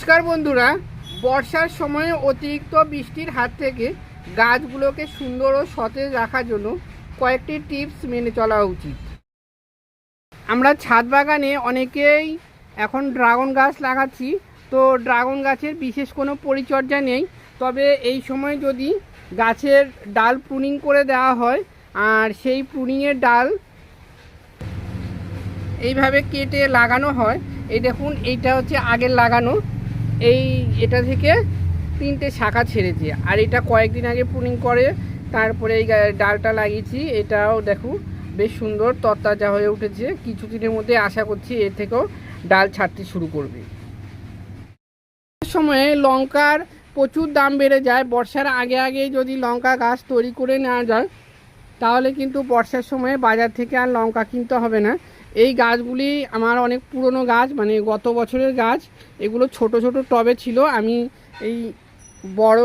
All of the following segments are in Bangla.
নমস্কার বন্ধুরা, বর্ষার সময়ে অতিরিক্ত বৃষ্টির হাত থেকে গাছগুলোকে সুন্দর ও সতেজ রাখার জন্য কয়েকটি টিপস মেনে চলা উচিত। আমরা ছাদ বাগানে অনেকেই এখন ড্রাগন গাছ লাগাচ্ছি, তো ড্রাগন গাছের বিশেষ কোনো পরিচর্যা নেই। তবে এই সময় যদি গাছের ডাল প্রুনিং করে দেওয়া হয়, আর সেই প্রুনিংয়ের ডাল এইভাবে কেটে লাগানো হয়, এই দেখুন, এইটা হচ্ছে আগের লাগানো এই এটা থেকে তিনটে শাখা ছেড়েছে। আর এটা কয়েকদিন আগে পুনিং করে, তারপরে এই ডালটা লাগিয়েছি। এটাও দেখুন বেশ সুন্দর, তরতাজা হয়ে উঠেছে। কিছুদিনের মধ্যে আশা করছি এর থেকেও ডাল ছাড়তে শুরু করবে। সময়ে লঙ্কার প্রচুর দাম বেড়ে যায়। বর্ষার আগে আগে যদি লঙ্কা গাছ তৈরি করে নেওয়া যায়, তাহলে কিন্তু বর্ষার সময় বাজার থেকে আর লঙ্কা কিনতে হবে না। এই গাছগুলি আমার অনেক পুরনো গাছ মানে গত বছরের গাছ। এগুলো ছোট ছোট টবে ছিল। আমি এই বড়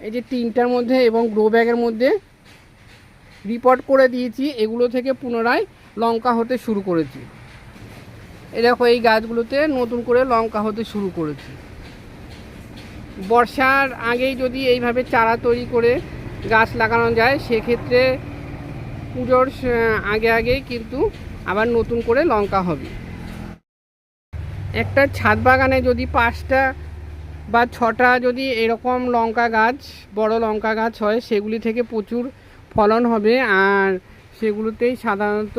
এই যে তিনটার মধ্যে এবং গ্রো ব্যাগের মধ্যে রিপোর্ট করে দিয়েছি। এগুলো থেকে পুনরায় লঙ্কা হতে শুরু করেছি। দেখো, এই গাছগুলোতে নতুন করে লঙ্কা হতে শুরু করেছি। বর্ষার আগেই যদি এইভাবে চারা তৈরি করে গাছ লাগানো যায়, সেক্ষেত্রে পুজোর আগে আগেই কিন্তু আবার নতুন করে লঙ্কা হবে। একটা ছাদ বাগানে যদি পাঁচটা বা ছটা যদি এরকম লঙ্কা গাছ, বড় লঙ্কা গাছ হয়, সেগুলি থেকে প্রচুর ফলন হবে। আর সেগুলোতেই সাধারণত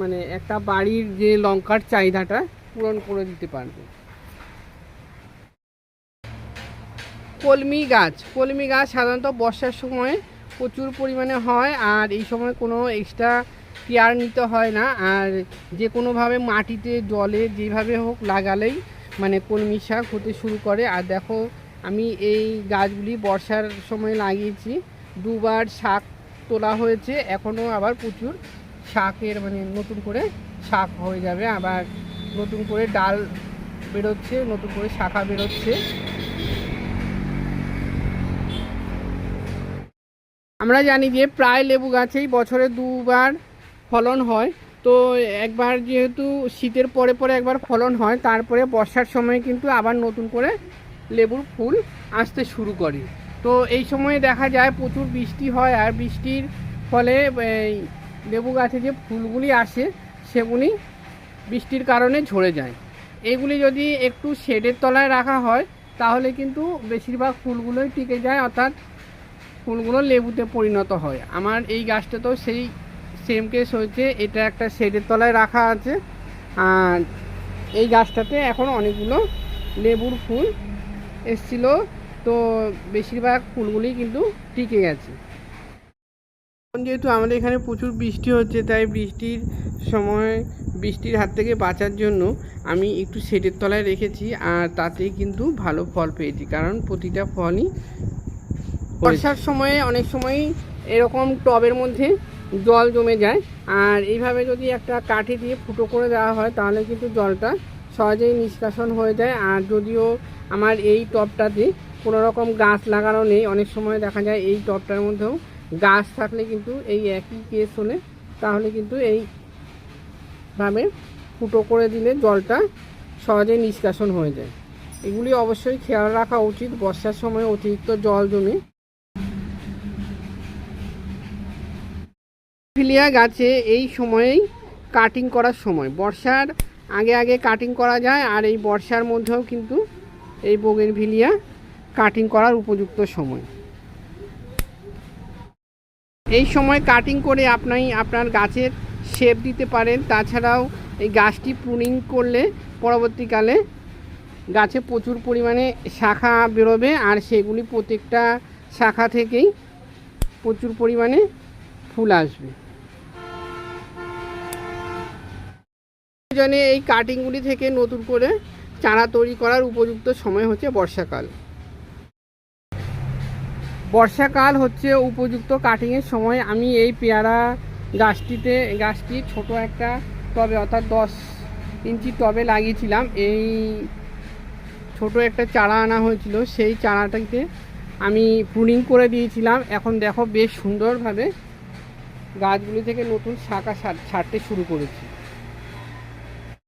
মানে একটা বাড়ির যে লঙ্কার চাহিদাটা পূরণ করে দিতে পারবে। কলমি গাছ কলমি গাছ সাধারণত বর্ষার সময় প্রচুর পরিমাণে হয় আর এই সময় কোনো এক্সট্রা কেয়ার নিতে হয় না। আর যে কোনোভাবে মাটিতে, জলে যেভাবে হোক লাগালেই মানে কলমি শাক হতে শুরু করে। আর দেখো, আমি এই গাছগুলি বর্ষার সময় লাগিয়েছি। দুবার শাক তোলা হয়েছে, এখনও আবার প্রচুর শাকের মানে নতুন করে শাক হয়ে যাবে। আবার নতুন করে ডাল বেরোচ্ছে, নতুন করে শাখা বেরোচ্ছে। আমরা জানি যে প্রায় লেবু গাছেই বছরে দুবার ফলন হয়। তো একবার যেহেতু শীতের পরে পরে একবার ফলন হয়, তারপরে বর্ষার সময় কিন্তু আবার নতুন করে লেবুর ফুল আসতে শুরু করে। তো এই সময়ে দেখা যায় প্রচুর বৃষ্টি হয় আর বৃষ্টির ফলে লেবু গাছে যে ফুলগুলি আসে, সেগুলি বৃষ্টির কারণে ঝরে যায়। এগুলি যদি একটু শেডের তলায় রাখা হয়, তাহলে কিন্তু বেশিরভাগ ফুলগুলোই টিকে যায়, অর্থাৎ ফুলগুলো লেবুতে পরিণত হয়। আমার এই গাছটা তো সেই সেম কেস হয়েছে, এটা একটা শেডের তলায় রাখা আছে। আর এই গাছটাতে এখন অনেকগুলো লেবুর ফুল এসছিল, তো বেশিরভাগ ফুলগুলি কিন্তু টিকে গেছে। এখন যেহেতু আমাদের এখানে প্রচুর বৃষ্টি হচ্ছে, তাই বৃষ্টির সময়, বৃষ্টির হাত থেকে বাঁচার জন্য আমি একটু শেডের তলায় রেখেছি, আর তাতে কিন্তু ভালো ফল পেয়েছি, কারণ প্রতিটা ফলই বর্ষার সময়ে অনেক সময়ই এরকম টবের মধ্যে জল জমে যায়। আর এইভাবে যদি একটা কাঠি দিয়ে ফুটো করে দেওয়া হয়, তাহলে কিন্তু জলটা সহজেই নিষ্কাশন হয়ে যায়। আর যদিও আমার এই টবটাতে কোনো রকম গাছ লাগানো নেই, অনেক সময় দেখা যায় এই টবটার মধ্যেও গাছ থাকলে কিন্তু এই একই কেস হলে তাহলে কিন্তু এইভাবে ফুটো করে দিলে জলটা সহজেই নিষ্কাশন হয়ে যায়। এগুলি অবশ্যই খেয়াল রাখা উচিত। বর্ষার সময় অতিরিক্ত জল জমে ফিলিয়া গাছে এই সময়েই কাটিং করার সময়। বর্ষার আগে আগে কাটিং করা যায় আর এই বর্ষার মধ্যেও কিন্তু এই ভিলিয়া কাটিং করার উপযুক্ত সময়। এই সময় কাটিং করে আপনি আপনার গাছের শেপ দিতে পারেন। তাছাড়াও এই গাছটি প্রুনিং করলে পরবর্তীকালে গাছে প্রচুর পরিমাণে শাখা বেরোবে আর সেগুলি প্রত্যেকটা শাখা থেকেই প্রচুর পরিমাণে ফুল আসবে। এই কাটিংগুলি থেকে নতুন করে চারা তৈরি করার উপযুক্ত সময় হচ্ছে বর্ষাকাল। বর্ষাকাল হচ্ছে উপযুক্ত কাটিংয়ের সময়। আমি এই পেয়ারা গাছটিতে, গাছটি ছোট একটা টবে অর্থাৎ দশ ইঞ্চি টবে লাগিয়েছিলাম। এই ছোট একটা চারা আনা হয়েছিল, সেই চারাটাকে আমি প্রুনিং করে দিয়েছিলাম। এখন দেখো বেশ সুন্দরভাবে গাছগুলি থেকে নতুন শাখা ছাড়তে শুরু করেছি।